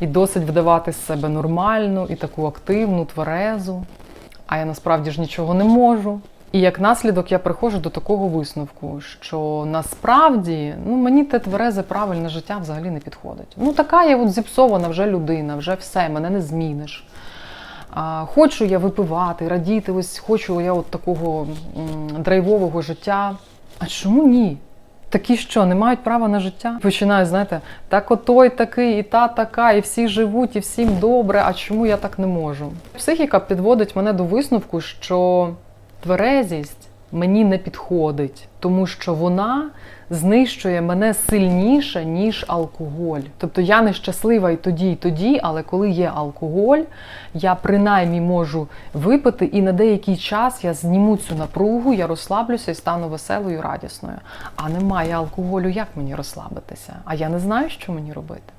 і досить вдавати з себе нормальну і таку активну, тверезу. А я насправді ж нічого не можу. І як наслідок я приходжу до такого висновку, що насправді ну, мені те тверезе правильне життя взагалі не підходить. Ну, така я от зіпсована вже людина, вже все, мене не зміниш. А, хочу я випивати, радіти, ось хочу я от такого м, драйвового життя. А чому ні? Такі що, не мають права на життя? Починаю, знаєте, так отой такий, і та така, і всі живуть, і всім добре. А чому я так не можу? Психіка підводить мене до висновку, що тверезість мені не підходить, тому що вона знищує мене сильніше, ніж алкоголь. Тобто я нещаслива і тоді, і тоді, але коли є алкоголь, я принаймні можу випити, і на деякий час я зніму цю напругу, я розслаблюся і стану веселою, радісною. А немає алкоголю, як мені розслабитися? А я не знаю, що мені робити.